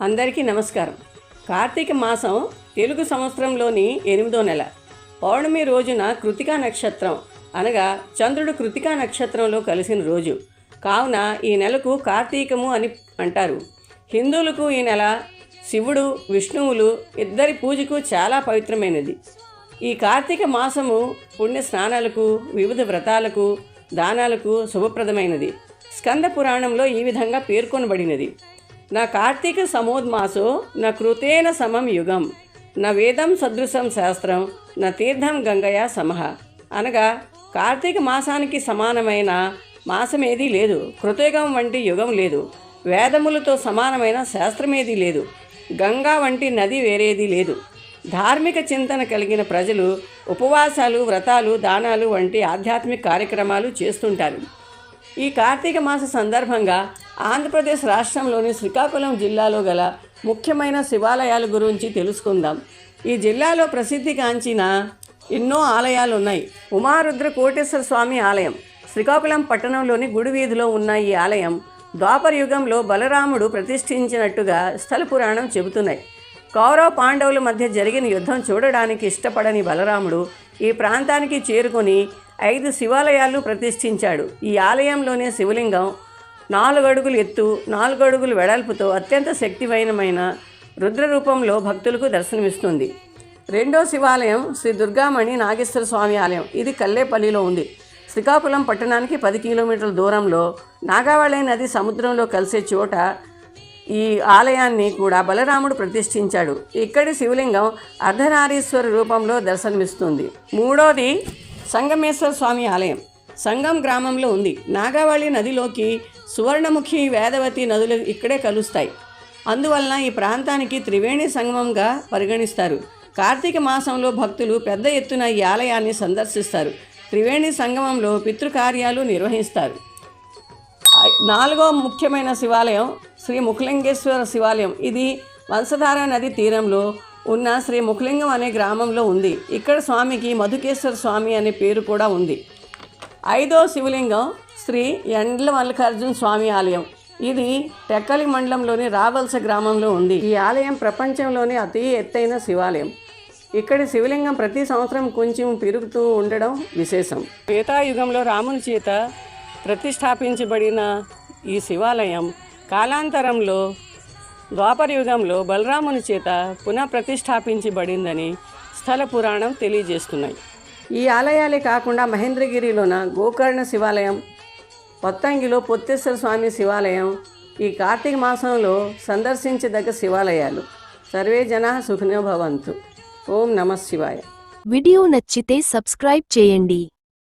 అందరికీ నమస్కారం. కార్తీక మాసం తెలుగు సంవత్సరంలోని ఎనిమిదో నెల. పౌర్ణమి రోజున కృతికా నక్షత్రం అనగా చంద్రుడు కృతికా నక్షత్రంలో కలిసిన రోజు. కావున ఈ నెలకు కార్తీకము అని అంటారు. హిందువులకు ఈ నెల శివుడు విష్ణువులు ఇద్దరి పూజకు చాలా పవిత్రమైనది. ఈ కార్తీక మాసము పుణ్య స్నానాలకు వివిధ వ్రతాలకు దానాలకు శుభప్రదమైనది. స్కంద పురాణంలో ఈ విధంగా పేర్కొనబడినది. నా కార్తీక సమోద్మాసో నా కృతేన సమం యుగం నా వేదం సదృశం శాస్త్రం నా తీర్థం గంగయ సమహ అనగా కార్తీక మాసానికి సమానమైన మాసమేదీ లేదు కృతయుగం వంటి యుగం లేదు వేదములతో సమానమైన శాస్త్రమేదీ లేదు గంగా వంటి నది వేరేది లేదు. ధార్మిక చింతన కలిగిన ప్రజలు ఉపవాసాలు వ్రతాలు దానాలు వంటి ఆధ్యాత్మిక కార్యక్రమాలు చేస్తుంటారు. ఈ కార్తీక మాస సందర్భంగా ఆంధ్రప్రదేశ్ రాష్ట్రంలోని శ్రీకాకుళం జిల్లాలో గల ముఖ్యమైన శివాలయాల గురించి తెలుసుకుందాం. ఈ జిల్లాలో ప్రసిద్ధిగాంచిన ఎన్నో ఆలయాలు ఉన్నాయి ఉమారుద్ర కోటేశ్వర స్వామి ఆలయం శ్రీకాకుళం పట్టణంలోని గుడి వీధిలో ఉన్న ఈ ఆలయం ద్వాపర యుగంలో బలరాముడు ప్రతిష్ఠించినట్టుగా స్థల పురాణం చెబుతున్నాయి. కౌరవ పాండవుల మధ్య జరిగిన యుద్ధం చూడడానికి ఇష్టపడని బలరాముడు ఈ ప్రాంతానికి చేరుకొని ఐదు శివాలయాలు ప్రతిష్ఠించాడు. ఈ ఆలయంలోనే శివలింగం నాలుగు అడుగులు ఎత్తు నాలుగు అడుగులు వెడల్పుతో అత్యంత శక్తివైనమైన రుద్ర రూపంలో భక్తులకు దర్శనమిస్తుంది. రెండో శివాలయం శ్రీ దుర్గామణి నాగేశ్వర స్వామి ఆలయం. ఇది కల్లేపల్లిలో ఉంది. శ్రీకాకుళం పట్టణానికి పది కిలోమీటర్ల దూరంలో నాగావళి నది సముద్రంలో కలిసే చోట ఈ ఆలయాన్ని కూడా బలరాముడు ప్రతిష్ఠించాడు. ఇక్కడి శివలింగం అర్ధనారీశ్వర రూపంలో దర్శనమిస్తుంది. మూడోది సంగమేశ్వర స్వామి ఆలయం. సంగం గ్రామంలో ఉంది. నాగావళి నదిలోకి సువర్ణముఖి వేదవతి నదులు ఇక్కడే కలుస్తాయి. అందువలన ఈ ప్రాంతానికి త్రివేణి సంగమంగా పరిగణిస్తారు. కార్తీక మాసంలో భక్తులు పెద్ద ఎత్తున ఈ ఆలయాన్ని సందర్శిస్తారు. త్రివేణి సంగమంలో పితృకార్యాలు నిర్వహిస్తారు. నాలుగో ముఖ్యమైన శివాలయం శ్రీ ముఖలింగేశ్వర శివాలయం. ఇది వంశధార నది తీరంలో ఉన్న శ్రీ ముఖలింగం అనే గ్రామంలో ఉంది. ఇక్కడ స్వామికి మధుకేశ్వర స్వామి అనే పేరు కూడా ఉంది. ఐదో శివలింగం శ్రీ ఎండ్ల మల్లికార్జున స్వామి ఆలయం. ఇది టెక్కలి మండలంలోని రావలస గ్రామంలో ఉంది. ఈ ఆలయం ప్రపంచంలోనే అతి ఎత్తైన శివాలయం. ఇక్కడి శివలింగం ప్రతి సంవత్సరం కొంచెం పెరుగుతూ ఉండడం విశేషం. త్రేతాయుగంలో రాముని చేత ప్రతిష్టాపించబడిన ఈ శివాలయం కాలాంతరంలో ద్వాపర యుగంలో బలరాముని చేత పునః ప్రతిష్టాపించబడిందని స్థల పురాణం తెలియజేస్తున్నాయి. ఈ ఆలయాలే కాకుండా మహేంద్రగిరిలోన గోకర్ణ శివాలయం పొత్తంగిలో పొత్తేశ్వర స్వామి శివాలయం ఈ కార్తీక మాసంలో సందర్శించదగ్గ శివాలయాలు. సర్వే జనా సుఖినో భవంతు. ఓం నమ శివాయ. వీడియో నచ్చితే సబ్స్క్రైబ్ చేయండి.